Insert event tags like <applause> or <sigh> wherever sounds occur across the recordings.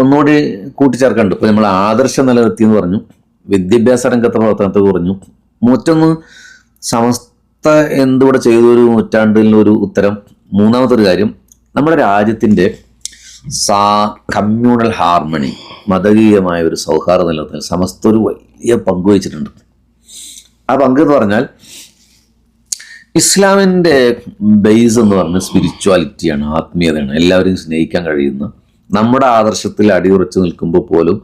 ഒന്നുകൂടി കൂട്ടിച്ചേർക്കുന്നുണ്ട് ഇപ്പൊ നമ്മൾ ആദർശം നിലനിർത്തി എന്ന് പറഞ്ഞു. വിദ്യാഭ്യാസ രംഗത്തെ പ്രവർത്തനത്തെ കുറഞ്ഞു. മറ്റൊന്ന് സമസ്ത എന്തുകൂടെ ചെയ്ത ഒരു നൂറ്റാണ്ടിൽ ഒരു ഉത്തരം. മൂന്നാമത്തെ ഒരു കാര്യം നമ്മുടെ രാജ്യത്തിന്റെ സാ കമ്മ്യൂണൽ ഹാർമണി മതകീയമായ ഒരു സൗഹാർദ്ദം നിലനിർത്തുന്ന സമസ്ത ഒരു വലിയ പങ്ക് വഹിച്ചിട്ടുണ്ട്. ആ പങ്ക് എന്ന് പറഞ്ഞാൽ ഇസ്ലാമിന്റെ ബേസ് എന്ന് പറഞ്ഞാൽ സ്പിരിച്വാലിറ്റിയാണ് ആത്മീയതയാണ്. എല്ലാവരെയും സ്നേഹിക്കാൻ കഴിയുന്ന നമ്മുടെ ആദർശത്തിൽ അടിയുറച്ചു നിൽക്കുമ്പോൾ പോലും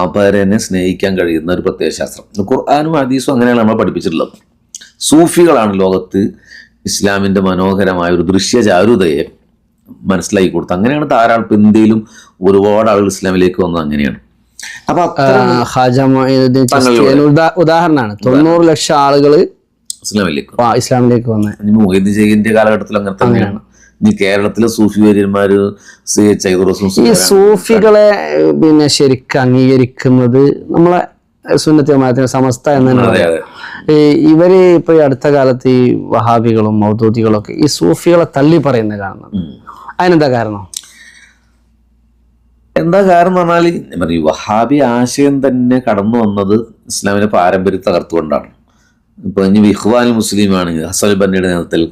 അപരനെ സ്നേഹിക്കാൻ കഴിയുന്ന ഒരു പ്രത്യേക ശാസ്ത്രം ഖുർആാനും ഹദീസും അങ്ങനെയാണ് നമ്മൾ പഠിപ്പിച്ചിട്ടുള്ളത്. സൂഫികളാണ് ലോകത്ത് ഇസ്ലാമിന്റെ മനോഹരമായ ഒരു ദൃശ്യചാരുതയെ മനസ്സിലാക്കി കൊടുത്തത്. അങ്ങനെയാണ് ധാരാളം ഇപ്പം ഇന്ത്യയിലും ഒരുപാട് ആളുകൾ ഇസ്ലാമിലേക്ക് വന്നത് അങ്ങനെയാണ്. അപ്പൊ ഹാജ ഉദാഹരണമാണ്. തൊണ്ണൂറ് ലക്ഷം ആളുകൾ ഇസ്ലാമിലേക്ക് ഇസ്ലാമിലേക്ക് വന്നത് മുഹീദ് ജയ്ഹിന്റെ കാലഘട്ടത്തിൽ അങ്ങനെ തന്നെയാണ്. ഇനി കേരളത്തിലെ സൂഫി വര്യന്മാര് സി എച്ച് ഐദുറസും ഈ സൂഫികളെ പിന്നെ ശരിക്കും അംഗീകരിക്കുന്നത് നമ്മളെ സുന്നത്തി ജമാഅത്തിന്റെ സമസ്ത എന്ന് തന്നെ പറയാം ഈ ഇവർ ഇപ്പൊ ഈ അടുത്ത കാലത്ത് ഈ വഹാബികളും മൗദൂദികളും ഒക്കെ ഈ സൂഫികളെ തള്ളി പറയുന്നത് കാണുന്നത്. അതിനെന്താ കാരണം? എന്താ കാരണം എന്ന് പറഞ്ഞാൽ ഞാൻ വഹാബി ആശയം തന്നെ കടന്നു വന്നത് ഇസ്ലാമിന്റെ പാരമ്പര്യം തകർത്തുകൊണ്ടാണ്. ഇപ്പൊ ഇനി ഇഖ്വാൻ മുസ്ലിമാണ് ഹസൽ ബന്നിയുടെ നേതൃത്വത്തിൽ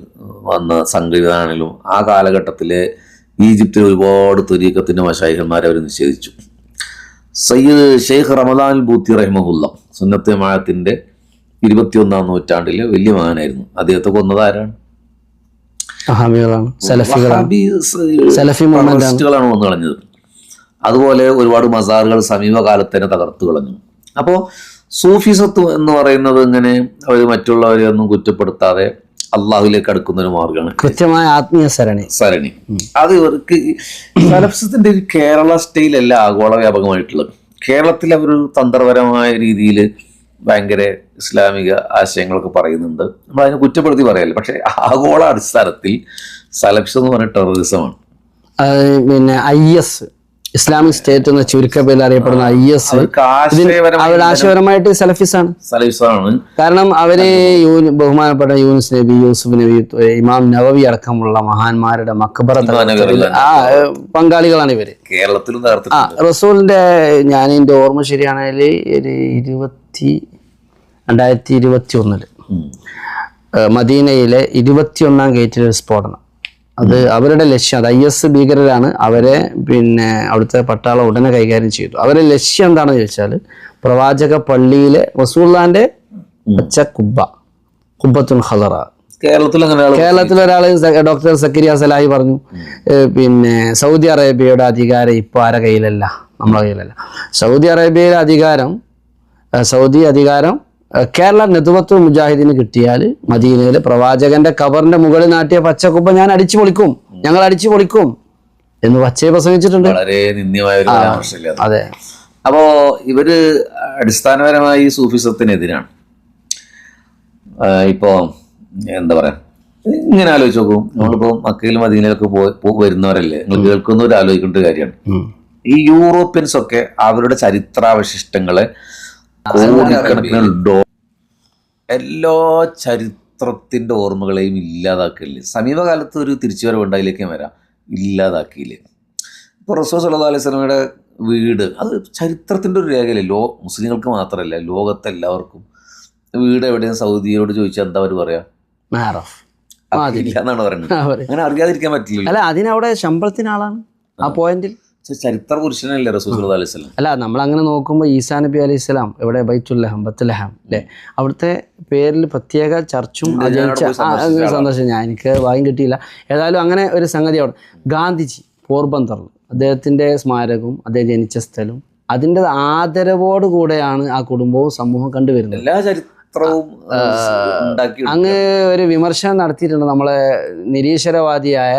വന്ന സംഘടനയാണെങ്കിലും ആ കാലഘട്ടത്തിൽ ഈജിപ്തിൽ ഒരുപാട് തുരീക്കത്തിന്റെ മഷായിഹന്മാരെ അവർ നിഷേധിച്ചു. സയ്യിദ് ഷെയ്ഖ് റമദാൻ ബൂത്തി റഹ്മുല്ല സുന്നത്ത് മാഴത്തിന്റെ ഇരുപത്തിയൊന്നാം നൂറ്റാണ്ടിലെ വലിയ മകനായിരുന്നു അദ്ദേഹത്തെ കൊന്നത് ആരാണ്? ാണ് വന്നു കളഞ്ഞത്. അതുപോലെ ഒരുപാട് മസാറുകൾ സമീപകാലത്ത് തന്നെ തകർത്തു കളഞ്ഞു. അപ്പോൾ സൂഫിസത്വം എന്ന് പറയുന്നത് ഇങ്ങനെ അവർ മറ്റുള്ളവരെ ഒന്നും കുറ്റപ്പെടുത്താതെ അള്ളാഹുലേക്ക് അടുക്കുന്ന ഒരു മാർഗമാണ് കൃത്യമായ ആത്മീയ സരണി. സരണി. അത് ഇവർക്ക് സലഫ്സത്തിന്റെ ഒരു കേരള സ്റ്റൈലല്ല ആഗോള വ്യാപകമായിട്ടുള്ളത് കേരളത്തിൽ അവർ തന്ത്രപരമായ രീതിയിൽ ഭയങ്കര ഇസ്ലാമിക ആശയങ്ങളൊക്കെ പറയുന്നുണ്ട്. നമ്മൾ അതിനെ കുറ്റപ്പെടുത്തി പറയല്ല. പക്ഷെ ആഗോള അടിസ്ഥാനത്തിൽ സലഫ്സ് എന്ന് പറഞ്ഞ ടെററിസമാണ് പിന്നെ ഐ എസ് ഇസ്ലാമിക് സ്റ്റേറ്റ് എന്ന ചുരുക്കപ്പേരിൽ അറിയപ്പെടുന്ന ഐ എസ് അവർ ആശയപരമായിട്ട് സലഫിസ് ആണ് കാരണം അവർ യൂന് ബഹുമാനപ്പെട്ട യൂനുസ് നബി യൂസുഫ് നബി ഇമാം നവവി അടക്കമുള്ള മഹാന്മാരുടെ മക്ബറ ആ പങ്കാളികളാണ് ഇവർ. കേരളത്തിലും ആ റസൂലിന്റെ ഞാൻ എന്റെ ഓർമ്മ ശരിയാണെങ്കിൽ ഒരു ഇരുപത്തി രണ്ടായിരത്തി ഇരുപത്തി ഒന്നിൽ മദീനയിലെ ഇരുപത്തിയൊന്നാം ഗേറ്റിലെ ഒരു സ്ഫോടനം. അത് അവരുടെ ലക്ഷ്യം അത് ഐ എസ് ഭീകരരാണ് അവരെ പിന്നെ അവിടുത്തെ പട്ടാളം ഉടനെ കൈകാര്യം ചെയ്തു. അവരുടെ ലക്ഷ്യം എന്താണെന്ന് ചോദിച്ചാൽ പ്രവാചക പള്ളിയിലെ റസൂള്ളാന്റെ പച്ച കുബ്ബ കുബ്ബത്തുൽ ഹലറ കേരളത്തിൽ ഒരാൾ ഡോക്ടർ സക്കരിയ സലായി പറഞ്ഞു പിന്നെ സൗദി അറേബ്യയുടെ അധികാരം ഇപ്പോൾ ആരെ കയ്യിലല്ല? നമ്മളെ കയ്യിലല്ല. സൗദി അറേബ്യയിലെ അധികാരം സൗദി അധികാരം കേരള നെതുവത്വ മുജാഹിദിന് കിട്ടിയാൽ മദീനയിലെ പ്രവാചകന്റെ കബറിന്റെ മുകളിൽ നാട്ടിയ പച്ചക്കുപ്പ ഞാൻ അടിച്ചു പൊളിക്കും. ഞങ്ങൾ അടിച്ചു പൊളിക്കും. എന്ന് പച്ചയെ പ്രസംഗിച്ചിട്ടുണ്ട്. വളരെ നിന്ദ്യമായ ഒരു പരാമർശമില്ല അതെ? അപ്പോ ഇവർ അടിസ്ഥാനപരമായി സൂഫിസത്തിനെതിരാണ്. ഇപ്പോ എന്താ പറയാ? ഇങ്ങനെ ആലോചിച്ച് നോക്കൂ. നമ്മളിപ്പോ മക്കയിലും മദീനയിലൊക്കെ പോയി വരുന്നവരല്ലേ? നിങ്ങൾ കേൾക്കുന്നവർ ആലോചിക്കേണ്ട ഒരു കാര്യമാണ്. ഈ യൂറോപ്യൻസ് ഒക്കെ അവരുടെ ചരിത്രാവശിഷ്ടങ്ങളെ കോടിക്കണക്കിന് ഡോ എല്ലാ ചരിത്രത്തിന്റെ ഓർമ്മകളെയും ഇല്ലാതാക്കില്ലേ. സമീപകാലത്ത് ഒരു തിരിച്ചുവരവ് ഉണ്ടായില്ലേക്കും വരാം. ഇല്ലാതാക്കിയില്ലേ ഇപ്പോൾ റസോ സല്ലാ അലൈഹി സ്വലമയുടെ വീട് അത് ചരിത്രത്തിന്റെ ഒരു രേഖയല്ലേ? ലോ മുസ്ലിങ്ങൾക്ക് മാത്രമല്ല ലോകത്തെ എല്ലാവർക്കും വീട് എവിടെയും? സൗദിയോട് ചോദിച്ചാൽ എന്താ അവർ പറയാ? എന്നാണ് പറയുന്നത്. അങ്ങനെ അറിയാതിരിക്കാൻ പറ്റില്ല അല്ല അതിനവിടെ ശമ്പളത്തിനാളാണ്? ആ. പോയിന്റിൽ? ചരിത്ര പുരുഷനല്ലേ റസൂൽ സല്ലല്ലാഹു അലൈഹി സ്വലം അല്ല നമ്മൾ അങ്ങനെ നോക്കുമ്പോൾ ഈസാ നബി അലൈഹി സ്വലാം എവിടെ ബൈത്തുല്ലഹം ബത്തുലഹം അല്ലേ അവിടുത്തെ പേരിൽ പ്രത്യേക ചർച്ചും അത് ഞാൻ എനിക്ക് വായും കിട്ടിയില്ല. ഏതായാലും അങ്ങനെ ഒരു സംഗതി അവിടെ. ഗാന്ധിജി പോർബന്തറിൽ അദ്ദേഹത്തിന്റെ സ്മാരകവും അദ്ദേഹം ജനിച്ച സ്ഥലവും അതിന്റെ ആദരവോട് കൂടെയാണ് ആ കുടുംബവും സമൂഹം കണ്ടുവരുന്നത്. എല്ലാ ചരിത്രവും അങ്ങ് ഒരു വിമർശനം നടത്തിയിട്ടുണ്ട് നമ്മളെ നിരീശ്വരവാദിയായ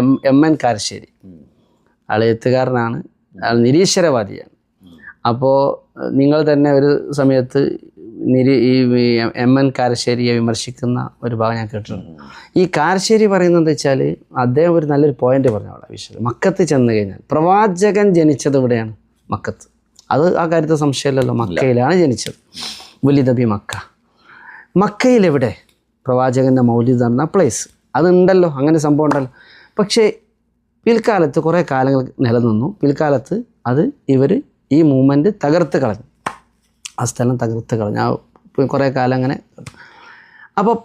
എം എം എൻ കാരശ്ശേരി. ആൾ എഴുത്തുകാരനാണ്. ആൾ നിരീശ്വരവാദിയാണ്. അപ്പോൾ നിങ്ങൾ തന്നെ ഒരു സമയത്ത് നിരി ഈ എം എൻ കാരശ്ശേരിയെ വിമർശിക്കുന്ന ഒരു ഭാഗം ഞാൻ കേട്ടിട്ടുണ്ട്. ഈ കാരശ്ശേരി പറയുന്നത് എന്താ വെച്ചാൽ അദ്ദേഹം ഒരു നല്ലൊരു പോയിന്റ് പറഞ്ഞു അവിടെ വിഷയം മക്കത്ത് ചെന്ന് കഴിഞ്ഞാൽ. പ്രവാചകൻ ജനിച്ചത് ഇവിടെയാണ് മക്കത്ത്. അത് ആ കാര്യത്തെ സംശയമില്ലല്ലോ. മക്കയിലാണ് ജനിച്ചത്. വലിതബി മക്ക. മക്കയിലെവിടെ? പ്രവാചകന്റെ മൗലിദ് നടന്ന പ്ലേസ് അതുണ്ടല്ലോ. അങ്ങനെ സംഭവം ഉണ്ടല്ലോ. പക്ഷേ പിൽക്കാലത്ത് കുറേ കാലങ്ങൾ നിലനിന്നു. പിൽക്കാലത്ത് അത് ഇവർ ഈ മൂവ്മെന്റ് തകർത്ത് കളഞ്ഞു. ആ സ്ഥലം തകർത്ത് കളഞ്ഞു. ആ കുറേ കാലം അങ്ങനെ. അപ്പോൾ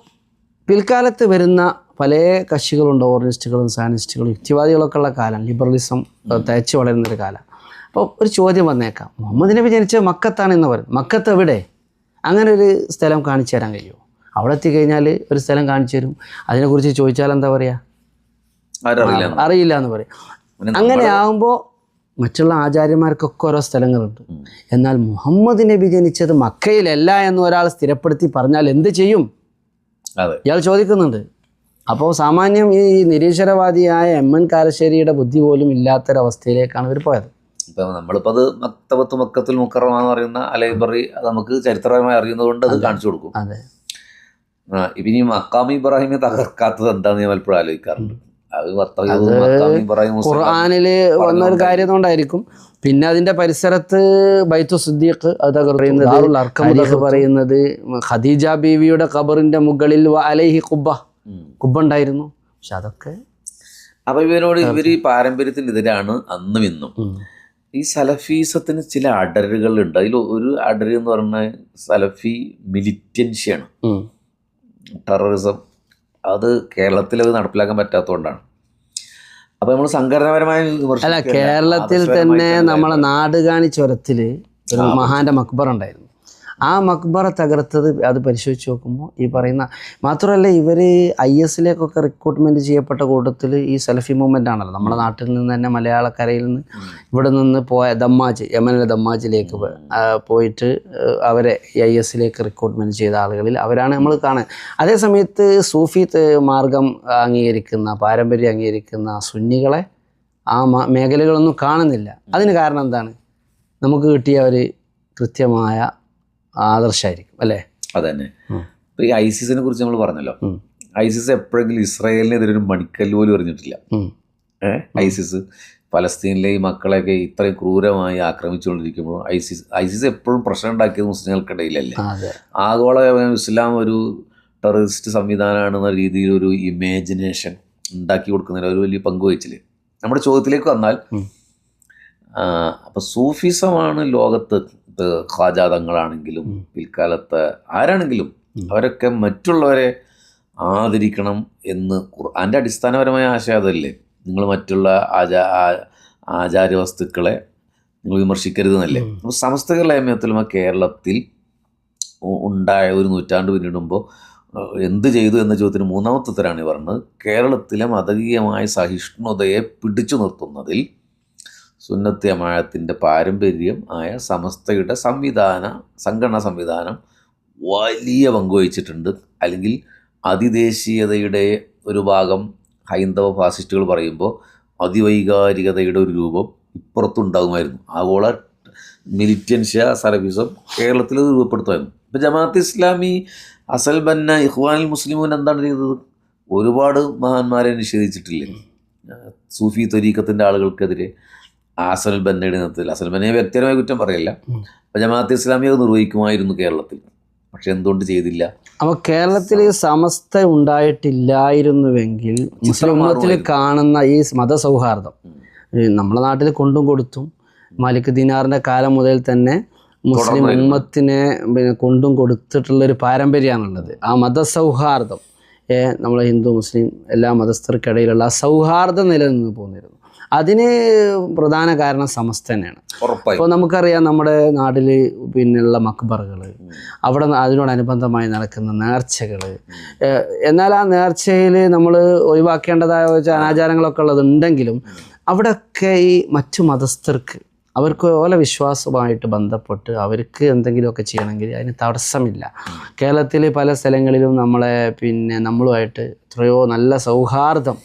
പിൽക്കാലത്ത് വരുന്ന പല കക്ഷികളുണ്ട് ഓർണിസ്റ്റുകളും സയനിസ്റ്റുകളും യുക്തിവാദികളൊക്കെ ഉള്ള കാലം ലിബറലിസം തയ്ച്ചു വളരുന്നൊരു കാലം. അപ്പോൾ ഒരു ചോദ്യം വന്നേക്കാം. മുഹമ്മദ് നബി ജനിച്ച മക്കത്താണ് എന്ന് പറയും മക്കത്ത് എവിടെ? അങ്ങനെ ഒരു സ്ഥലം കാണിച്ചു തരാൻ കഴിയുമോ? അവിടെ എത്തിക്കഴിഞ്ഞാൽ ഒരു സ്ഥലം കാണിച്ചു തരും. അതിനെക്കുറിച്ച് ചോദിച്ചാൽ എന്താ പറയുക അറിയില്ല എന്ന് പറയും. അങ്ങനെ ആകുമ്പോൾ മറ്റുള്ള ആചാര്യന്മാർക്കൊക്കെ ഓരോ സ്ഥലങ്ങളുണ്ട്. എന്നാൽ മുഹമ്മദ് നബി ജനിച്ചത് മക്കയിലല്ല എന്ന് ഒരാൾ സ്ഥിരപ്പെടുത്തി പറഞ്ഞാൽ എന്ത് ചെയ്യും? ഇയാൾ ചോദിക്കുന്നുണ്ട്. അപ്പോൾ സാമാന്യം ഈ നിരീശ്വരവാദിയായ എം എൻ കാലശ്ശേരിയുടെ ബുദ്ധി പോലും ഇല്ലാത്തൊരവസ്ഥയിലേക്കാണ് ഇവർ പോയത്. ഇപ്പൊ നമ്മളിപ്പോ അത് മക്തബത്ത് മക്കത്തുൽ മുക്കറമ എന്ന് പറയുന്ന ലൈബ്രറി അത് നമുക്ക് ചരിത്രപരമായി അറിയുന്നതുകൊണ്ട് അത് കാണിച്ചു കൊടുക്കും. അതെ. ഇനി മക്കാമി ഇബ്രാഹിമെ തകർക്കാത്തത് എന്താന്ന് ഞാൻ പലപ്പോഴും ആലോചിക്കാറുണ്ട്. ഖുർആാനിൽ വന്ന ഒരു കാര്യം കൊണ്ടായിരിക്കും പിന്നെ അതിന്റെ പരിസരത്ത് ബൈത്തു സുദ്ദീഖ് അത് പറയുന്നത് പറയുന്നത് ഖദീജ ബീവിയുടെ ഖബറിന്റെ മുകളിൽ അലൈഹി കുബ്ബ. കുബ്ബ ഉണ്ടായിരുന്നു പക്ഷെ അതൊക്കെ അപ്പൊ ഇവരോട് ഇവർ ഈ പാരമ്പര്യത്തിനെതിരാണ് അന്നും ഇന്നും ഈ സലഫീസത്തിന് ചില അടരുകൾ ഉണ്ട് അതിൽ ഒരു അടര് എന്ന് പറഞ്ഞാൽ സലഫി മിലിറ്റൻസിയാണ്. ടെററിസം അത് കേരളത്തിൽ അത് നടപ്പിലാക്കാൻ പറ്റാത്തതുകൊണ്ടാണ്. അപ്പൊ നമ്മൾ സംഘടനാപരമായ അല്ല കേരളത്തിൽ തന്നെ നമ്മളെ നാടുകാണി ചുരത്തിൽ ഒരു മഹാന്റെ മക്ബർ ഉണ്ടായിരുന്നു. ആ മക്ബറ തകർത്തത് അത് പരിശോധിച്ച് നോക്കുമ്പോൾ ഈ പറയുന്ന മാത്രമല്ല ഇവർ ഐ എസിലേക്കൊക്കെ റിക്രൂട്ട്മെന്റ് ചെയ്യപ്പെട്ട കൂട്ടത്തിൽ ഈ സെൽഫി മൂവ്മെന്റ് ആണല്ലോ. നമ്മുടെ നാട്ടിൽ നിന്ന് തന്നെ മലയാളക്കരയിൽ നിന്ന് ഇവിടെ നിന്ന് പോയ ദമ്മാജ് യമനിലെ ദമ്മാജിലേക്ക് പോയിട്ട് അവരെ ഐ എസിലേക്ക് റിക്രൂട്ട്മെന്റ് ചെയ്ത ആളുകളിൽ അവരാണ് നമ്മൾ കാണുക. അതേ സമയത്ത് സൂഫി മാർഗം അംഗീകരിക്കുന്ന പാരമ്പര്യം അംഗീകരിക്കുന്ന സുന്നികളെ ആ മ- മേഖലകളൊന്നും കാണുന്നില്ല. അതിന് കാരണം എന്താണ്? നമുക്ക് കിട്ടിയ ഒരു കൃത്യമായ ആദർശമായിരിക്കും അല്ലേ? അതന്നെ. ഇപ്പൊ ഈ ഐസിസിനെ കുറിച്ച് നമ്മൾ പറഞ്ഞല്ലോ. ഐസിസ് എപ്പോഴെങ്കിലും ഇസ്രായേലിനെതിരെ ഒരു മണിക്കല്ല് പോലും എറിഞ്ഞിട്ടില്ല. ഐസിസ്. പലസ്തീനിലെ ഈ മക്കളെയൊക്കെ ഇത്രയും ക്രൂരമായി ആക്രമിച്ചുകൊണ്ടിരിക്കുമ്പോൾ ഐസിസ് ഐസിസ് എപ്പോഴും പ്രശ്നം ഉണ്ടാക്കിയത് മുസ്ലിങ്ങൾക്കിടയിലല്ലേ? ആഗോള ഇസ്ലാം ഒരു ടെററിസ്റ്റ് സംവിധാനമാണെന്ന രീതിയിൽ ഒരു ഇമാജിനേഷൻ ഉണ്ടാക്കി കൊടുക്കുന്നതിൽ ഒരു വലിയ പങ്ക് വഹിച്ചില്ല? നമ്മുടെ ചോദ്യത്തിലേക്ക് വന്നാൽ അപ്പൊ അപ്പോൾ സൂഫിസമാണ് ലോകത്ത് ഖാജാതങ്ങളാണെങ്കിലും. പിൽക്കാലത്ത് ആരാണെങ്കിലും അവരൊക്കെ മറ്റുള്ളവരെ ആദരിക്കണം എന്ന് ഖുർആന്റെ അടിസ്ഥാനപരമായ ആശയം അതല്ലേ? നിങ്ങൾ മറ്റുള്ള ആചാ ആ- ആചാര വസ്തുക്കളെ നിങ്ങൾ വിമർശിക്കരുത് എന്നല്ലേ അപ്പോൾ സമസ്ത കേരളമയത്തിലും കേരളത്തിൽ ഉണ്ടായ ഒരു നൂറ്റാണ്ട് പിന്നിടുമ്പോൾ എന്ത് ചെയ്തു എന്ന ചോദ്യത്തിന് മൂന്നാമത്തെ ഈ പറഞ്ഞത്. കേരളത്തിലെ മതകീയമായ സഹിഷ്ണുതയെ പിടിച്ചു നിർത്തുന്നതിൽ സുന്നത്ത് ജമാഅത്തിന്റെ പാരമ്പര്യം ആയ സമസ്തയുടെ സംവിധാന സംഘടനാ സംവിധാനം വലിയ പങ്കുവഹിച്ചിട്ടുണ്ട്. അല്ലെങ്കിൽ അതിദേശീയതയുടെ ഒരു ഭാഗം ഹൈന്ദവ ഫാസിസ്റ്റുകൾ പറയുമ്പോൾ അതിവൈകാരികതയുടെ ഒരു രൂപം ഇപ്പുറത്തുണ്ടാകുമായിരുന്നു. ആഗോള മിലിറ്റൻഷ്യ സർവീസും കേരളത്തിൽ രൂപപ്പെടുത്തുമായിരുന്നു. ഇപ്പം ജമാഅത്ത് ഇസ്ലാമി അസൽ ബന്ന ഇഹ്വാനിൽ മുസ്ലിമൂൻ എന്താണ് ചെയ്തത്? ഒരുപാട് മഹാന്മാരെ നിഷേധിച്ചിട്ടില്ലേ? സൂഫി തൊരീക്കത്തിന്റെ ആളുകൾക്കെതിരെ അസൽ ബന്നയുടെ നേതൃത്വത്തിൽ അസൽ ബന്നയെ വ്യക്തിപരമായ കുറ്റം പറയില്ല. ഉം. അപ്പം ജമാഅത്ത് ഇസ്ലാമി അത് നിർവഹിക്കുമായിരുന്നു കേരളത്തിൽ. പക്ഷെ എന്തുകൊണ്ട് ചെയ്തില്ല? അപ്പോൾ കേരളത്തിൽ സമസ്ത ഉണ്ടായിട്ടില്ലായിരുന്നുവെങ്കിൽ മുസ്ലിം ഉമ്മത്തിൽ കാണുന്ന ഈ മതസൗഹാർദ്ദം നമ്മുടെ നാട്ടിൽ കൊണ്ടും കൊടുത്തും മാലിക് ദിനാറിന്റെ കാലം മുതൽ തന്നെ മുസ്ലിം ഉമ്മത്തിനെ പിന്നെ കൊണ്ടും കൊടുത്തിട്ടുള്ള ഒരു പാരമ്പര്യമാണുള്ളത്. ആ മതസൗഹാർദ്ദം ഏ, നമ്മളെ ഹിന്ദു മുസ്ലിം എല്ലാ മതസ്ഥർക്കിടയിലുള്ള ആ സൗഹാർദ്ദം നിലനിന്ന് പോന്നിരുന്നു. അതിന് പ്രധാന കാരണം സമസ്ത തന്നെയാണ്. ഇപ്പോൾ നമുക്കറിയാം നമ്മുടെ നാട്ടിൽ പിന്നെയുള്ള മക്ബറുകൾ അവിടെ അതിനോടനുബന്ധമായി നടക്കുന്ന നേർച്ചകൾ എന്നാൽ ആ നേർച്ചയിൽ നമ്മൾ ഒഴിവാക്കേണ്ടതായ അനാചാരങ്ങളൊക്കെ ഉള്ളതുണ്ടെങ്കിലും അവിടെയൊക്കെ ഈ മറ്റു മതസ്ഥർക്ക് അവർക്ക് ഓല വിശ്വാസവുമായിട്ട് ബന്ധപ്പെട്ട് അവർക്ക് എന്തെങ്കിലുമൊക്കെ ചെയ്യണമെങ്കിൽ അതിന് തടസ്സമില്ല. കേരളത്തിൽ പല സ്ഥലങ്ങളിലും നമ്മളെ പിന്നെ നമ്മളുമായിട്ട് എത്രയോ നല്ല സൗഹാർദ്ദം.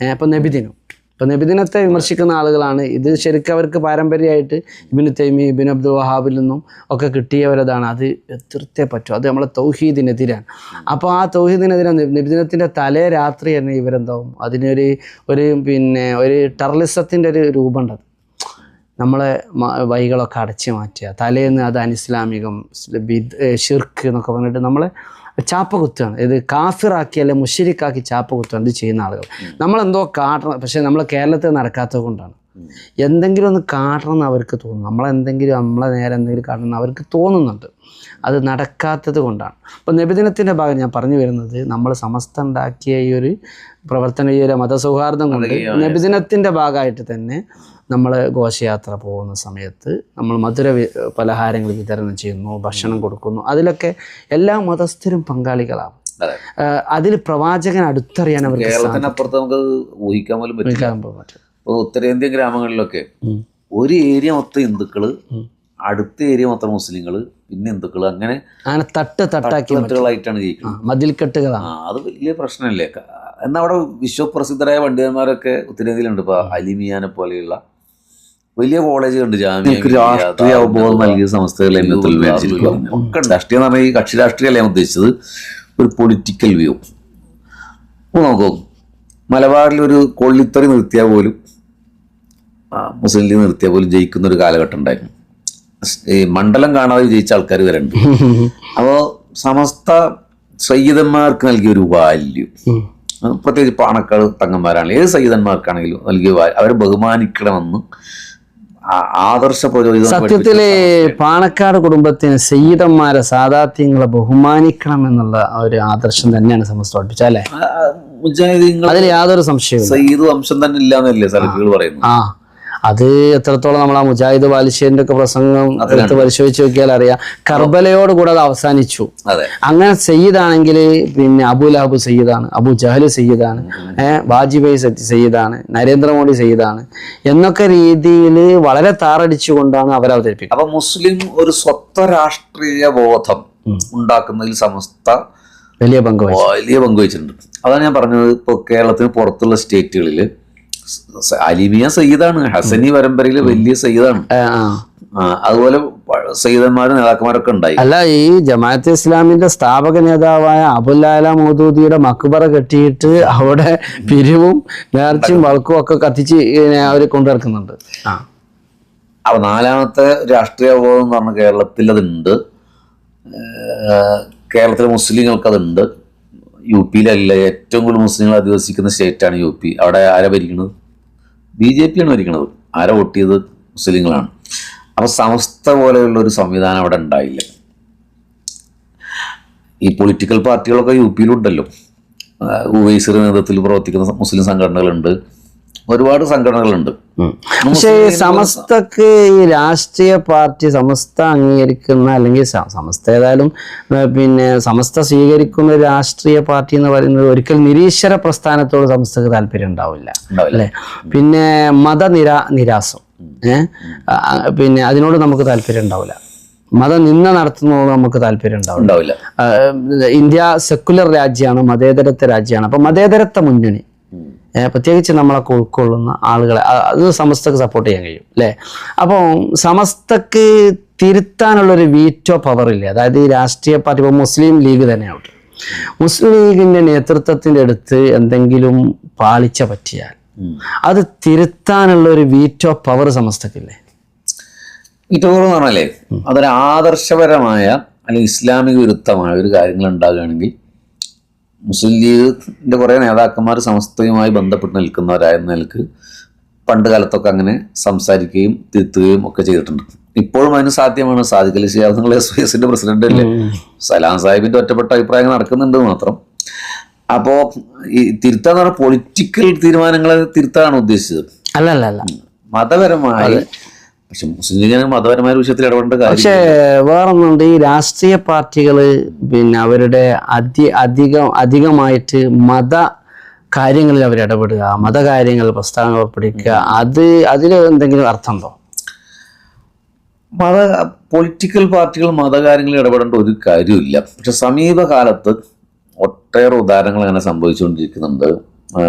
ഇപ്പം നബിദിനം. ഇപ്പം നബിദിനത്തെ വിമർശിക്കുന്ന ആളുകളാണ്. ഇത് ശരിക്കും അവർക്ക് പാരമ്പര്യമായിട്ട് ഇബിന് തൈമി ഇബിൻ അബ്ദുൽ വഹാബിൽ നിന്നും ഒക്കെ കിട്ടിയവരതാണ്. അത് എതിർത്തേ പറ്റും. അത് നമ്മളെ തൗഹീദിനെതിരാണ്. അപ്പോൾ ആ തൗഹീദിനെതിരെ നബിദിനത്തിന്റെ തലേ രാത്രി തന്നെ ഇവരെന്താവും? അതിനൊരു ഒരു പിന്നെ ഒരു ടെററിസത്തിന്റെ ഒരു രൂപമുണ്ട് അത്. നമ്മളെ വൈകളൊക്കെ അടച്ചു മാറ്റുക. തലേന്ന് അത് അനിസ്ലാമികം ഷിർക്ക് എന്നൊക്കെ പറഞ്ഞിട്ട് നമ്മളെ ചാപ്പ കുത്തുകയാണ് ഇത് കാഫിറാക്കി അല്ലെ മുഷിരിക്കാക്കി ചാപ്പ കുത്തുകയാണ് ഇത് ചെയ്യുന്ന ആളുകൾ. നമ്മളെന്തോ കാട്ടണം. പക്ഷേ നമ്മൾ കേരളത്തിൽ നടക്കാത്തത് കൊണ്ടാണ്. എന്തെങ്കിലും ഒന്ന് കാട്ടണം എന്ന് അവർക്ക് തോന്നും നമ്മളെന്തെങ്കിലും നമ്മളെ നേരെ എന്തെങ്കിലും കാട്ടണം എന്ന് അവർക്ക് തോന്നുന്നുണ്ട്. അത് നടക്കാത്തത് കൊണ്ടാണ്. അപ്പോൾ നബിദിനത്തിന്റെ ഭാഗം ഞാൻ പറഞ്ഞു വരുന്നത് നമ്മൾ സമസ്ത ഉണ്ടാക്കിയ ഈ ഒരു പ്രവർത്തന ഈ ഒരു മതസൗഹാർദ്ദം കൊണ്ട് നബിദിനത്തിന്റെ ഭാഗമായിട്ട് തന്നെ നമ്മൾ ഘോഷയാത്ര പോകുന്ന സമയത്ത് നമ്മൾ മധുര പലഹാരങ്ങൾ വിതരണം ചെയ്യുന്നു ഭക്ഷണം കൊടുക്കുന്നു. അതിലൊക്കെ എല്ലാ മതസ്ഥരും പങ്കാളികളാണ് അതിൽ പ്രവാചകൻ അടുത്തറിയാൻ അവർ കേരളത്തിനപ്പുറത്ത് നമുക്ക് ഊഹിക്കാൻ പോലും പറ്റില്ല. ഇപ്പോൾ ഉത്തരേന്ത്യൻ ഗ്രാമങ്ങളിലൊക്കെ ഒരു ഏരിയ മൊത്തം ഹിന്ദുക്കൾ അടുത്ത ഏരിയ മൊത്തം മുസ്ലിങ്ങൾ പിന്നെ ഹിന്ദുക്കൾ അങ്ങനെ അങ്ങനെ തട്ട് തട്ടാക്കി മറ്റുള്ളതായിട്ടാണ് തട്ടുകളായിട്ടാണ് ജയിക്കുന്നത് മതിൽക്കെട്ടുകളാണ് അത് വലിയ പ്രശ്നമല്ലേ. എന്നാ അവിടെ വിശ്വപ്രസിദ്ധരായ പണ്ഡിതന്മാരൊക്കെ ഉത്തരേന്ത്യയിലുണ്ട്. ഇപ്പൊ അലിമിയാനെ പോലെയുള്ള വലിയ കോളേജ് ജാമ്യ രാഷ്ട്രീയ അവബോധം നൽകിയ സംസ്ഥകളെ ഒക്കെ രാഷ്ട്രീയം എന്ന് പറഞ്ഞാൽ ഈ കക്ഷി രാഷ്ട്രീയമല്ല ഞാൻ ഉദ്ദേശിച്ചത്? ഒരു പൊളിറ്റിക്കൽ വ്യൂ അപ്പോൾ നോക്കൂ. മലബാറിൽ ഒരു കൊള്ളിത്തറി നിർത്തിയാൽ പോലും മുസ്ലിം ലീഗ് നിർത്തിയാൽ പോലും ജയിക്കുന്ന ഒരു കാലഘട്ടം ഉണ്ടായിരുന്നു. ഈ മണ്ഡലം കാണാതെ ജയിച്ച ആൾക്കാർ വരെ ഉണ്ട്. <laughs> അപ്പോൾ സമസ്ത സയ്യിദന്മാർക്ക് നൽകിയ ഒരു വാല്യൂ. പ്രത്യേകിച്ച് പാണക്കാട് തങ്ങന്മാരാണെങ്കിലും ഏത് സയ്യിദന്മാർക്കാണെങ്കിലും നൽകിയ അവരെ ബഹുമാനിക്കണമെന്ന് ആദർശ പ്രചോദിതം സത്യത്തിലെ പാണക്കാട് കുടുംബത്തിന് സയ്യിദന്മാരെ സാദാത്യങ്ങളെ ബഹുമാനിക്കണം എന്നുള്ള ഒരു ആദർശം തന്നെയാണ് സമസ്ത പഠിപ്പിച്ചത് അല്ലേ? അതിൽ യാതൊരു സംശയവും സയ്യിദ് വംശം തന്നെ ഇല്ലാന്നല്ലേ സലഫികൾ പറയുന്നത്? ആ. അത് എത്രത്തോളം നമ്മൾ ആ മുജാഹിദ് ബാലിശ്ശേരിന്റെ ഒക്കെ പ്രസംഗം എടുത്ത് പരിശോധിച്ച് നോക്കിയാൽ അറിയാം. കർബലയോട് കൂടെ അത് അവസാനിച്ചു. അങ്ങനെ സയ്യിദാണെങ്കിൽ പിന്നെ അബു ലഹബ് സയ്യിദാണ് അബു ജഹൽ സയ്യിദാണ് ഏഹ് വാജ്പേയി സത്യ സയ്യിദാണ് നരേന്ദ്രമോദി സയ്യിദാണ്. എന്നൊക്കെ രീതിയിൽ വളരെ താറടിച്ചുകൊണ്ടാണ് അവർ അവതരിപ്പിക്കുന്നത്. അപ്പൊ മുസ്ലിം ഒരു സ്വത്വ രാഷ്ട്രീയ ബോധം ഉണ്ടാക്കുന്നതിൽ സമസ്ത വലിയ പങ്ക് വലിയ പങ്ക് വഹിച്ചിട്ടുണ്ട്. അതാണ് ഞാൻ പറഞ്ഞത് ഇപ്പോൾ കേരളത്തിന് പുറത്തുള്ള സ്റ്റേറ്റുകളിൽ അലിമിയ സയ്യിദാണ്. ഹസനി പരമ്പരയിൽ വലിയ സയ്യിദാണ്. അതുപോലെ സയ്യിദന്മാരും നേതാക്കന്മാരൊക്കെ ഉണ്ടായി. അല്ല ഈ ജമാഅത്ത് ഇസ്ലാമിന്റെ സ്ഥാപക നേതാവായ അബുല്ലാല മോദൂദിയുടെ മക്ബറ കെട്ടിയിട്ട് അവിടെ പിരിവും നേർച്ചയും വളക്കും ഒക്കെ കത്തിച്ച് അവർ കൊണ്ടിറക്കുന്നുണ്ട് അപ്പൊ നാലാമത്തെ രാഷ്ട്രീയ ബോധം എന്ന് പറഞ്ഞ കേരളത്തിൽ അതുണ്ട്. കേരളത്തിലെ മുസ്ലിങ്ങൾക്ക് അതുണ്ട് യു പിയിലല്ല ഏറ്റവും കൂടുതൽ മുസ്ലിങ്ങൾ അധിവസിക്കുന്ന സ്റ്റേറ്റാണ് യു പി. അവിടെ ആരാ ഭരിക്കുന്നത് ബി ജെ പി ആണ് ഭരിക്കുന്നത് ആരാ വോട്ട് ചെയ്തത്? മുസ്ലിങ്ങളാണ്. അപ്പോൾ സമസ്ത പോലെയുള്ള ഒരു സംവിധാനം അവിടെ ഉണ്ടായില്ല. ഈ പൊളിറ്റിക്കൽ പാർട്ടികളൊക്കെ യു പിയിലുണ്ടല്ലോ. ഉവൈസിയുടെ നേതൃത്വത്തിൽ പ്രവർത്തിക്കുന്ന മുസ്ലിം സംഘടനകളുണ്ട്. ഒരുപാട് സംഘടനകളുണ്ട്. പക്ഷേ ഈ സമസ്തക്ക് ഈ രാഷ്ട്രീയ പാർട്ടി സമസ്ത അംഗീകരിക്കുന്ന അല്ലെങ്കിൽ സമസ്ത ഏതായാലും പിന്നെ സമസ്ത സ്വീകരിക്കുന്ന ഒരു രാഷ്ട്രീയ പാർട്ടി എന്ന് പറയുന്നത് ഒരിക്കൽ നിരീശ്വര പ്രസ്ഥാനത്തോട് സമസ്തക്ക് താല്പര്യം ഉണ്ടാവില്ല. അല്ലേ? പിന്നെ മതനിരാ നിരാസം പിന്നെ അതിനോട് നമുക്ക് താല്പര്യം ഉണ്ടാവില്ല. മതനിന്ദ നടത്തുന്നതോട് നമുക്ക് താല്പര്യം ഉണ്ടാവില്ല. ഇന്ത്യ സെക്കുലർ രാജ്യമാണ് മതേതരത്വ രാജ്യമാണ്. അപ്പൊ മതേതരത്വ മുന്നണി പ്രത്യേകിച്ച് നമ്മളൊക്കെ ഉൾക്കൊള്ളുന്ന ആളുകളെ. അത് സമസ്തക്ക് സപ്പോർട്ട് ചെയ്യാൻ കഴിയും അല്ലേ അപ്പോൾ സമസ്തക്ക് തിരുത്താനുള്ളൊരു വീറ്റോ പവർ ഇല്ല? അതായത് ഈ രാഷ്ട്രീയ പാർട്ടി ഇപ്പോൾ മുസ്ലിം ലീഗ് തന്നെ ആവട്ടെ മുസ്ലിം ലീഗിന്റെ നേതൃത്വത്തിന്റെ അടുത്ത് എന്തെങ്കിലും പാളിച്ച പറ്റിയാൽ അത് തിരുത്താനുള്ള ഒരു വീറ്റോ പവർ സമസ്തക്കില്ലേ? വീറ്റോ പവർ എന്ന് പറഞ്ഞാലേ അതൊരു ആദർശപരമായ അല്ലെങ്കിൽ ഇസ്ലാമിക വിരുദ്ധമായ ഒരു കാര്യങ്ങൾ ഉണ്ടാകുകയാണെങ്കിൽ മുസ്ലിം ലീഗിന്റെ കുറേ നേതാക്കന്മാർ സമസ്തയുമായി ബന്ധപ്പെട്ട് നിൽക്കുന്നവരായ നിലയ്ക്ക് പണ്ട് കാലത്തൊക്കെ അങ്ങനെ സംസാരിക്കുകയും തിരുത്തുകയും ഒക്കെ ചെയ്തിട്ടുണ്ട്. ഇപ്പോഴും അതിന് സാധ്യമാണ്. സാദിഖലി ശിഹാബ് നിങ്ങൾ എസ് വി എസിന്റെ പ്രസിഡന്റ് അല്ലേ? സലാം സാഹിബിന്റെ ഒറ്റപ്പെട്ട അഭിപ്രായങ്ങൾ നടക്കുന്നുണ്ട് മാത്രം. അപ്പോ ഈ തിരുത്താന്ന് പറഞ്ഞാൽ പൊളിറ്റിക്കൽ തീരുമാനങ്ങളെ തിരുത്താണ് ഉദ്ദേശിച്ചത്. അല്ല അല്ല അല്ല മതപരമായി പക്ഷെ മുസ്ലിം മതപരമായ വിഷയത്തിൽ ഇടപെടേണ്ട പക്ഷേ വേറൊന്നുണ്ട്. ഈ രാഷ്ട്രീയ പാർട്ടികൾ പിന്നെ അവരുടെ അതി അധികം അധികമായിട്ട് മത കാര്യങ്ങളിൽ അവർ ഇടപെടുക മതകാര്യങ്ങൾ പ്രസ്താവന പിടിക്കുക അത് അതിൽ എന്തെങ്കിലും അർത്ഥമുണ്ടോ? മത പൊളിറ്റിക്കൽ പാർട്ടികൾ മതകാര്യങ്ങളിൽ ഇടപെടേണ്ട ഒരു കാര്യമില്ല പക്ഷെ സമീപകാലത്ത് ഒട്ടേറെ ഉദാഹരണങ്ങൾ അങ്ങനെ സംഭവിച്ചുകൊണ്ടിരിക്കുന്നുണ്ട്. മത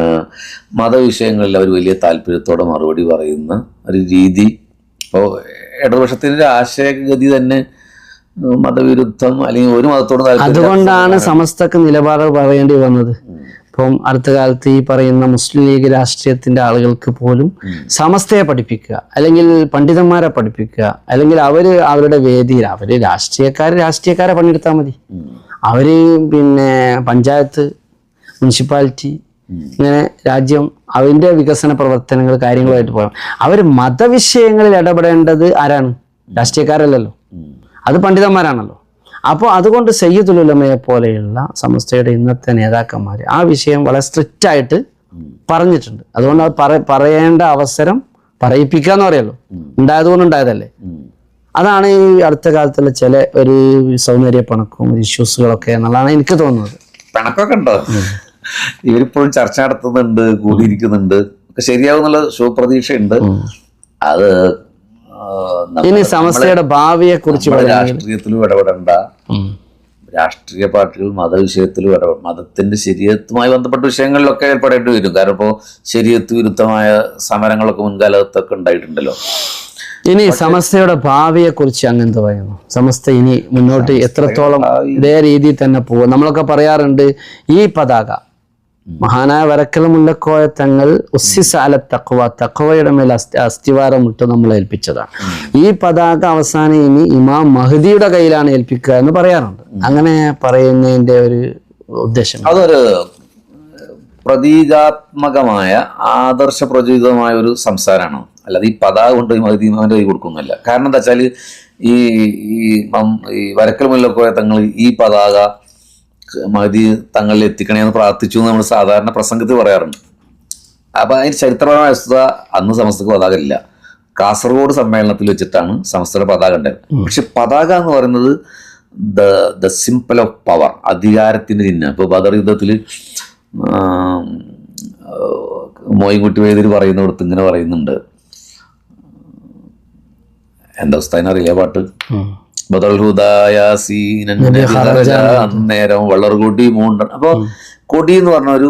മതവിഷയങ്ങളിൽ അവർ വലിയ താല്പര്യത്തോടെ മറുപടി പറയുന്ന ഒരു രീതി ഇപ്പോൾ ഇടതുപക്ഷത്തിന്റെ ആശയഗതി തന്നെ മതവിരുദ്ധം അല്ലെങ്കിൽ ഒരു മതത്തോട് അതുകൊണ്ടാണ് സമസ്തക്ക് നിലപാട് പറയേണ്ടി വന്നത്. ഇപ്പം അടുത്ത കാലത്ത് ഈ പറയുന്ന മുസ്ലിം ലീഗ് രാഷ്ട്രീയത്തിന്റെ ആളുകൾക്ക് പോലും സമസ്തയെ പഠിപ്പിക്കുക അല്ലെങ്കിൽ പണ്ഡിതന്മാരെ പഠിപ്പിക്കുക അല്ലെങ്കിൽ അവർ അവരുടെ വേദിയിൽ അവർ രാഷ്ട്രീയക്കാർ രാഷ്ട്രീയക്കാരെ പണിയെടുത്താൽ മതി. അവർ പിന്നെ പഞ്ചായത്ത് മുനിസിപ്പാലിറ്റി ഇങ്ങനെ രാജ്യം അതിന്റെ വികസന പ്രവർത്തനങ്ങൾ കാര്യങ്ങളായിട്ട് പോകാം അവർ മതവിഷയങ്ങളിൽ ഇടപെടേണ്ടത് ആരാണ്? രാഷ്ട്രീയക്കാരല്ലല്ലോ. അത് പണ്ഡിതന്മാരാണല്ലോ. അപ്പോൾ അതുകൊണ്ട് സയ്യിദുലുലമയെ പോലെയുള്ള സമസ്തയുടെ ഇന്നത്തെ നേതാക്കന്മാർ ആ വിഷയം വളരെ സ്ട്രിക്റ്റ് ആയിട്ട് പറഞ്ഞിട്ടുണ്ട്. അതുകൊണ്ട് അത് പറ പറയേണ്ട അവസരം പറയിപ്പിക്കുക എന്ന് പറയുള്ളൂ. ഉണ്ടായതുകൊണ്ട് ഉണ്ടായതല്ലേ. അതാണ് ഈ അടുത്ത കാലത്തുള്ള ചില ഒരു സൗന്ദര്യ പണക്കും ഇഷ്യൂസുകളൊക്കെ എന്നുള്ളതാണ് എനിക്ക് തോന്നുന്നത്. പണക്കൊക്കെ ഉണ്ടോ? ഇവരിപ്പോഴും ചർച്ച നടത്തുന്നുണ്ട് കൂടിയിരിക്കുന്നുണ്ട്. ഒക്കെ ശരിയാവുന്നുള്ള ശുഭപ്രതീക്ഷയുണ്ട്. അത് ഇനി സമസ്തയുടെ ഭാവിയെ കുറിച്ച് രാഷ്ട്രീയത്തിലും ഇടപെടണ്ട. രാഷ്ട്രീയ പാർട്ടികൾ മതവിഷയത്തിലും ഇടപെട മതത്തിന്റെ ശരീരത്തുമായി ബന്ധപ്പെട്ട വിഷയങ്ങളിലൊക്കെ ഏർപ്പെടേണ്ടി വരും. കാരണം ഇപ്പോൾ ശരീരത്ത് വിരുദ്ധമായ സമരങ്ങളൊക്കെ മുൻകാലത്തൊക്കെ ഉണ്ടായിട്ടുണ്ടല്ലോ. ഇനി സമസ്തയുടെ ഭാവിയെ കുറിച്ച് അങ്ങനത്തെ പറയുന്നു? സമസ്ത ഇനി മുന്നോട്ട് എത്രത്തോളം ഇതേ രീതിയിൽ തന്നെ പോകും? നമ്മളൊക്കെ പറയാറുണ്ട് ഈ പതാക മഹാനായ വരക്കൽ മുല്ലക്കോയ തങ്ങൾ ഉസ്സിസാല തക്വ തക്വയുടെ മേൽ അസ്ഥി അസ്ഥിവാരം ഇട്ട് നമ്മൾ ഏൽപ്പിച്ചതാണ്. ഈ പതാക അവസാനം ഇനി ഇമാം മഹദിയുടെ കയ്യിലാണ് ഏൽപ്പിക്കുക എന്ന് പറയാറുണ്ട്. അങ്ങനെ പറയുന്നതിന്റെ ഒരു ഉദ്ദേശം. അതൊരു പ്രതീകാത്മകമായ ആദർശ പ്രചോദിതമായ ഒരു സംസാരമാണ്. അല്ലാതെ ഈ പതാക കൊണ്ട് മഹദി ഇമാമിന്റെ കൈ കൊടുക്കുന്നില്ല. കാരണം എന്താ വെച്ചാൽ ഈ ഈ വരക്കൽ മുല്ലക്കോയ തങ്ങൾ ഈ പതാക മഹദി തങ്ങളിൽ എത്തിക്കണേന്ന് പ്രാർത്ഥിച്ചു എന്ന് നമ്മൾ സാധാരണ പ്രസംഗത്തിൽ പറയാറുണ്ട്. അപ്പൊ അതിന് ചരിത്രപരമായ വസ്തുത അന്ന് സമസ്തക്ക് പതാക ഇല്ല. കാസർഗോഡ് സമ്മേളനത്തിൽ വെച്ചിട്ടാണ് സമസ്തയുടെ പതാക ഉണ്ടായത്. പക്ഷെ പതാക എന്ന് പറയുന്നത് the the symbol of power അധികാരത്തിന്റെ ചിഹ്നം. ഇപ്പോൾ ബദർ യുദ്ധത്തിൽ മോയിൻകുട്ടി വേദിയിൽ പറയുന്നിടത്ത് ഇങ്ങനെ പറയുന്നുണ്ട്. എന്താ അവസ്ഥ അതിനറിയ പാട്ട്? അന്നേരം വളർകൊടി മൂണ്ട അപ്പോൾ കൊടി എന്ന് പറഞ്ഞ ഒരു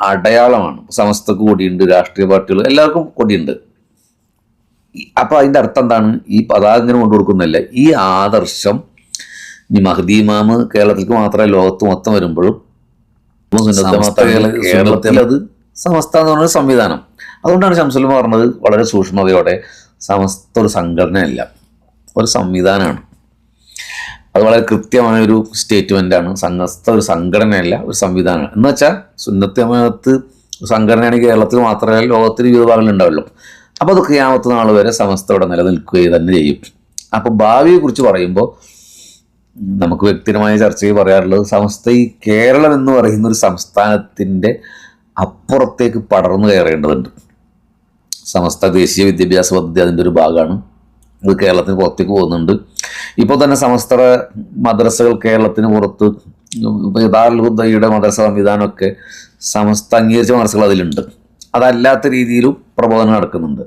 അടയാളമാണ്. സമസ്തക്ക് കൊടിയുണ്ട് രാഷ്ട്രീയ പാർട്ടികൾ എല്ലാവർക്കും കൊടിയുണ്ട്. അപ്പോൾ അപ്പൊ അതിന്റെ അർത്ഥം എന്താണ്? ഈ പതാക ഇങ്ങനെ കൊണ്ടു കൊടുക്കുന്നില്ല ഈ ആദർശം ഇനി മഹദി ഇമാമ് കേരളത്തിലേക്ക് മാത്രമേ ലോകത്ത് മൊത്തം വരുമ്പോഴും കേരളത്തിൽ അത് സമസ്ത എന്ന് പറഞ്ഞ സംവിധാനം. അതുകൊണ്ടാണ് ശംസുൽ പറഞ്ഞത് വളരെ സൂക്ഷ്മതയോടെ സമസ്ത ഒരു സംഘടനയല്ല ഒരു സംവിധാനമാണ്. അത് വളരെ കൃത്യമായ ഒരു സ്റ്റേറ്റ്മെന്റ് ആണ്. സംഘസ്ഥ ഒരു സംഘടനയല്ല ഒരു സംവിധാനമാണ്. എന്ന് വെച്ചാൽ സുന്നത്ത് സംഘടനയാണ് കേരളത്തിൽ മാത്രമല്ല ലോകത്തിൽ വിവിധ ഭാഗങ്ങളിൽ ഉണ്ടാവുള്ളൂ അപ്പോൾ അത് ക്രിയാമത്ത് നാൾ വരെ സമസ്ത ഇവിടെ നിലനിൽക്കുകയും തന്നെ ചെയ്യും. അപ്പോൾ ഭാവിയെ കുറിച്ച് പറയുമ്പോൾ നമുക്ക് വ്യക്തിപരമായ ചർച്ചയിൽ പറയാറുള്ളത് സമസ്ത ഈ കേരളം എന്ന് പറയുന്ന ഒരു സംസ്ഥാനത്തിന്റെ അപ്പുറത്തേക്ക് പടർന്നു കയറേണ്ടതുണ്ട്. സമസ്ത ദേശീയ വിദ്യാഭ്യാസ പദ്ധതി അതിന്റെ ഒരു ഭാഗമാണ്. ഇത് കേരളത്തിന് പുറത്തേക്ക് പോകുന്നുണ്ട്. ഇപ്പോൾ തന്നെ സമസ്ത മദ്രസകൾ കേരളത്തിന് പുറത്ത് യഥാർത്ഥയുടെ മദ്രസ സംവിധാനമൊക്കെ സമസ്ത അംഗീകരിച്ച മദ്രസകൾ അതിലുണ്ട്. അതല്ലാത്ത രീതിയിലും പ്രബോധനം നടക്കുന്നുണ്ട്.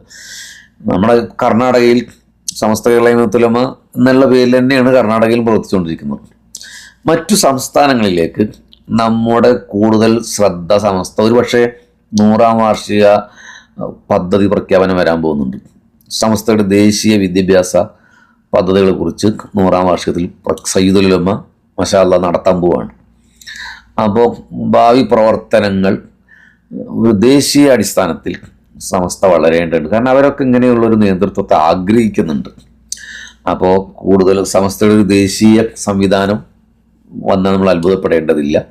നമ്മുടെ കർണാടകയിൽ സമസ്ത കേരള കേരളമ എന്നുള്ള പേരിൽ തന്നെയാണ് കർണാടകയിൽ പ്രവർത്തിച്ചുകൊണ്ടിരിക്കുന്നത്. മറ്റു സംസ്ഥാനങ്ങളിലേക്ക് നമ്മുടെ കൂടുതൽ ശ്രദ്ധ സമസ്ത ഒരു പക്ഷേ നൂറാം വാർഷിക പദ്ധതി പ്രഖ്യാപനം വരാൻ പോകുന്നുണ്ട്. സമസ്തയുടെ ദേശീയ വിദ്യാഭ്യാസ പദ്ധതികളെ കുറിച്ച് നൂറാം വാർഷികത്തിൽ പ്ര- സയ്യിദുലുലമ മഷാല്ല നടത്താൻ പോവാണ്. അപ്പോൾ ഭാവി പ്രവർത്തനങ്ങൾ ഒരു ദേശീയ അടിസ്ഥാനത്തിൽ സമസ്ത വളരേണ്ടതുണ്ട്. കാരണം അവരൊക്കെ ഇങ്ങനെയുള്ളൊരു നേതൃത്വത്തെ ആഗ്രഹിക്കുന്നുണ്ട്. അപ്പോൾ കൂടുതൽ സമസ്തയുടെ ഒരു ദേശീയ സംവിധാനം വന്നാൽ നമ്മൾ അത്ഭുതപ്പെടേണ്ടതില്ല.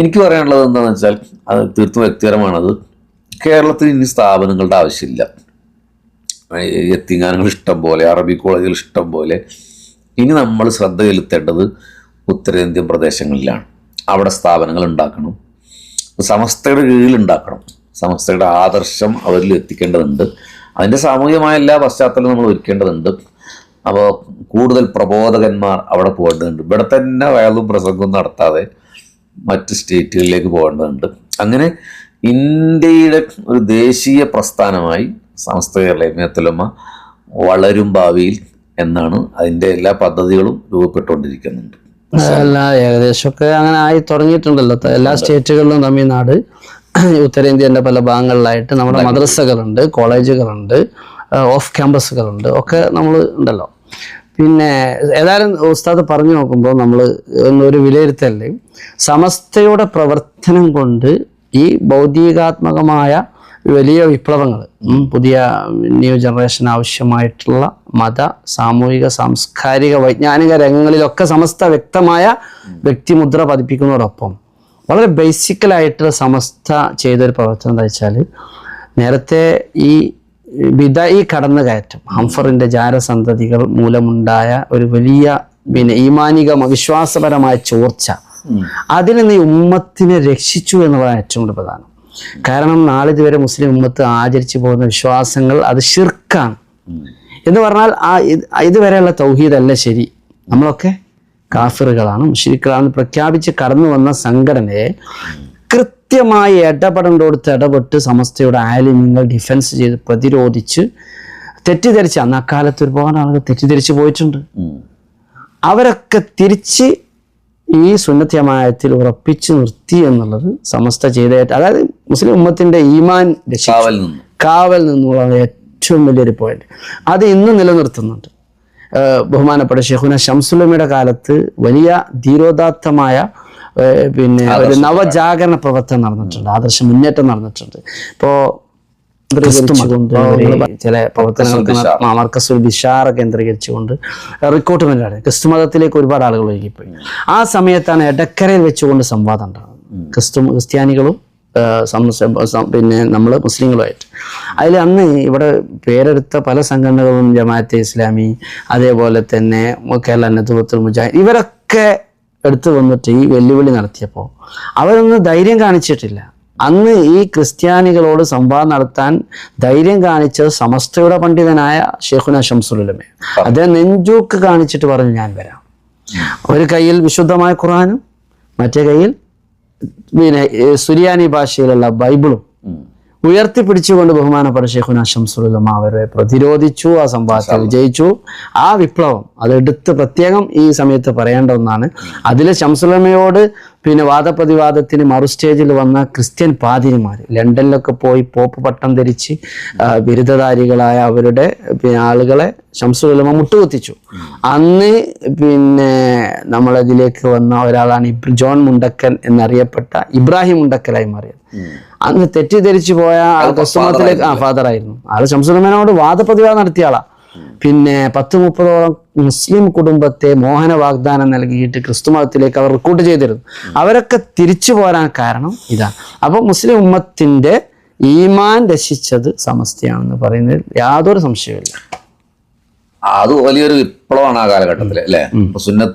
എനിക്ക് പറയാനുള്ളത് എന്താണെന്ന് വെച്ചാൽ അത് തീർത്തും വ്യക്തിപരമാണത്. കേരളത്തിൽ ഇനി സ്ഥാപനങ്ങളുടെ ആവശ്യമില്ല. എത്തിങ്ങാനങ്ങൾ ഇഷ്ടം പോലെ അറബി കോളേജുകൾ ഇഷ്ടം പോലെ. ഇനി നമ്മൾ ശ്രദ്ധ ചെലുത്തേണ്ടത് ഉത്തരേന്ത്യൻ പ്രദേശങ്ങളിലാണ്. അവിടെ സ്ഥാപനങ്ങൾ ഉണ്ടാക്കണം. സമസ്തയുടെ കീഴിൽ ഉണ്ടാക്കണം. സമസ്തയുടെ ആദർശം അവരിൽ എത്തിക്കേണ്ടതുണ്ട്. അതിന്റെ സാമൂഹികമായ എല്ലാ പശ്ചാത്തലവും നമ്മൾ ഒരുക്കേണ്ടതുണ്ട്. അപ്പോൾ കൂടുതൽ പ്രബോധകന്മാർ അവിടെ പോകേണ്ടതുണ്ട്. ഇവിടെ തന്നെ വയലും പ്രസംഗവും നടത്താതെ മറ്റ് സ്റ്റേറ്റുകളിലേക്ക് പോകേണ്ടതുണ്ട്. അങ്ങനെ ഇന്ത്യയുടെ ഒരു ദേശീയ പ്രസ്ഥാനമായി സമസ്ത മേത്തലമ്മ വളരും ഭാവിയിൽ എന്നാണ് അതിന്റെ എല്ലാ പദ്ധതികളും രൂപപ്പെട്ടുകൊണ്ടിരിക്കുന്നുണ്ട്. എല്ലാ ഏകദേശമൊക്കെ അങ്ങനെ ആയി തുടങ്ങിയിട്ടുണ്ടല്ലോ. എല്ലാ സ്റ്റേറ്റുകളിലും തമിഴ്നാട് ഉത്തരേന്ത്യന്റെ പല ഭാഗങ്ങളിലായിട്ട് നമ്മുടെ മദ്രസകളുണ്ട് കോളേജുകളുണ്ട് ഓഫ് ക്യാമ്പസുകളുണ്ട്. ഒക്കെ നമ്മൾ ഉണ്ടല്ലോ. പിന്നെ ഏതായാലും ഉസ്താദ് പറഞ്ഞു നോക്കുമ്പോൾ നമ്മൾ ഒരു വിലയിരുത്തല്ലേ സമസ്തയുടെ പ്രവർത്തനം കൊണ്ട് ഈ ഭൗതികാത്മകമായ വലിയ വിപ്ലവങ്ങൾ. പുതിയ ന്യൂ ജനറേഷൻ ആവശ്യമായിട്ടുള്ള മത സാമൂഹിക സാംസ്കാരിക വൈജ്ഞാനിക രംഗങ്ങളിലൊക്കെ സമസ്ത വ്യക്തമായ വ്യക്തിമുദ്ര പതിപ്പിക്കുന്നതോടൊപ്പം വളരെ ബേസിക്കലായിട്ട് സമസ്ത ചെയ്തൊരു പ്രവർത്തനം എന്താ വെച്ചാൽ നേരത്തെ ഈ വിദായി കടന്നു കയറ്റം ഹംഫറിന്റെ ജാരസന്തതികൾ മൂലമുണ്ടായ ഒരു വലിയ പിന്നെ ഈമാനിക വിശ്വാസപരമായ ചോർച്ച അതിൽ നിന്ന് ഈ ഉമ്മത്തിനെ രക്ഷിച്ചു എന്നുള്ളതാണ് ഏറ്റവും കൂടുതൽ പ്രധാനം. കാരണം നാളിതുവരെ മുസ്ലിം ഉമ്മത്ത് ആചരിച്ചു പോകുന്ന വിശ്വാസങ്ങൾ അത് ഷിർക്കാണ് എന്ന് പറഞ്ഞാൽ ആ ഇതുവരെയുള്ള തൗഹീദല്ല ശരി. നമ്മളൊക്കെ കാഫിറുകളാണ് മുഷിരിക്കളാണെന്ന് പ്രഖ്യാപിച്ച് കടന്നു വന്ന സംഘടനയെ കൃത്യമായി ഇടപെടേണ്ടടുത്ത് ഇടപെട്ട് സമസ്തയുടെ ആലിമ്യങ്ങൾ ഡിഫൻസ് ചെയ്ത് പ്രതിരോധിച്ച് തെറ്റിദ്ധരിച്ച് അന്ന് അക്കാലത്ത് ഒരുപാട് ആളുകൾ തെറ്റിദ്ധരിച്ച് പോയിട്ടുണ്ട്. അവരൊക്കെ തിരിച്ച് ഈ സുന്നത്യമായത്തിൽ ഉറപ്പിച്ച് നിർത്തി എന്നുള്ളത് സമസ്ത ചെയ്ത അതായത് മുസ്ലിം ഉമ്മത്തിന്റെ ഈമാൻ കാവൽ നിന്ന്. കാവൽ നിന്നുള്ള ഏറ്റവും വലിയൊരു പോയിന്റ് അത് ഇന്ന് നിലനിർത്തുന്നുണ്ട്. ബഹുമാനപ്പെട്ട ഷെഹുന ഷംസുലമിയുടെ കാലത്ത് വലിയ ധീരോദാത്തമായ പിന്നെ ഒരു നവജാഗരണ പ്രവർത്തനം നടന്നിട്ടുണ്ട്. ആദർശ മുന്നേറ്റം നടന്നിട്ടുണ്ട്. ഇപ്പോ ചില പ്രവർത്തനങ്ങൾ മാർക്കസ് മർക്കസുൽ ബിഷാറ കേന്ദ്രീകരിച്ചുകൊണ്ട് റിക്രൂട്ട്മെന്റ് ആണ് ക്രിസ്തു മതത്തിലേക്ക് ഒരുപാട് ആളുകൾ ഒഴുകിപ്പോയി. ആ സമയത്താണ് എടക്കരയിൽ വെച്ചുകൊണ്ട് സംവാദം ഉണ്ടാകുന്നത്. ക്രിസ്തു ക്രിസ്ത്യാനികളും പിന്നെ നമ്മൾ മുസ്ലിങ്ങളുമായിട്ട്. അതിൽ അന്ന് ഇവിടെ പേരെടുത്ത പല സംഘടനകളും ജമാഅത്തെ ഇസ്ലാമി അതേപോലെ തന്നെ കേരള നെതൃത്വത്തിൽ മുജാഹിദ് ഇവരൊക്കെ എടുത്തു വന്നിട്ട് ഈ വെല്ലുവിളി നടത്തിയപ്പോൾ അവരൊന്നും ധൈര്യം കാണിച്ചിട്ടില്ല. അന്ന് ഈ ക്രിസ്ത്യാനികളോട് സംവാദം നടത്താൻ ധൈര്യം കാണിച്ചത് സമസ്തയുടെ പണ്ഡിതനായ ഷെയ്ഖുന ഷംസുലുലമെ അദ്ദേഹം നെഞ്ചൂക്ക് കാണിച്ചിട്ട് പറഞ്ഞു ഞാൻ വരാം. ഒരു കയ്യിൽ വിശുദ്ധമായ ഖുറാനും മറ്റേ കയ്യിൽ സുരിയാനി ഭാഷയിലുള്ള ബൈബിളും ഉയർത്തിപ്പിടിച്ചുകൊണ്ട് ബഹുമാനപ്പെട്ട ഷെയ്ഖുന ഷംസുലുലമ അവരെ പ്രതിരോധിച്ചു ആ സംഭവത്തെ വിജയിച്ചു. ആ വിപ്ലവം അത് എടുത്ത് പ്രത്യേകം ഈ സമയത്ത് പറയേണ്ട ഒന്നാണ്. അതിൽ ശംസുലമയോട് പിന്നെ വാദപ്രതിവാദത്തിന് മറു സ്റ്റേജിൽ വന്ന ക്രിസ്ത്യൻ പാതിരിമാർ ലണ്ടനിലൊക്കെ പോയി പോപ്പ് പട്ടം ധരിച്ച് ബിരുദധാരികളായ അവരുടെ പിന്നെ ആളുകളെ ശംസുലമ മുട്ടുകുത്തിച്ചു. അന്ന് പിന്നെ നമ്മളതിലേക്ക് വന്ന ഒരാളാണ് ജോൺ മുണ്ടക്കൻ എന്നറിയപ്പെട്ട ഇബ്രാഹിം മുണ്ടക്കലായി മാറിയത്. അന്ന് തെറ്റിദ്ധരിച്ചു പോയ ആൾ ക്രിസ്തുമതത്തിലേക്ക് ആ ഫാദർ ആയിരുന്നു. ആൾ ശംസുലമനോട് വാദപ്രതിവാദം നടത്തിയ ആളാ പിന്നെ പത്ത് മുപ്പതോളം മുസ്ലിം കുടുംബത്തെ മോഹന വാഗ്ദാനം നൽകിയിട്ട് ക്രിസ്തു മതത്തിലേക്ക് അവർ റിക്രൂട്ട് ചെയ്തിരുന്നു. അവരൊക്കെ തിരിച്ചു പോരാൻ കാരണം ഇതാണ് അപ്പൊ മുസ്ലിം ഉമ്മത്തിന്റെ ഈമാൻ രക്ഷിച്ചത് സമസ്തയാണെന്ന് പറയുന്നതിൽ യാതൊരു സംശയവുമില്ല. അത് വലിയൊരു വിപ്ലവമാണ് ആ കാലഘട്ടത്തിൽ അല്ലേ? സുന്നത്ത്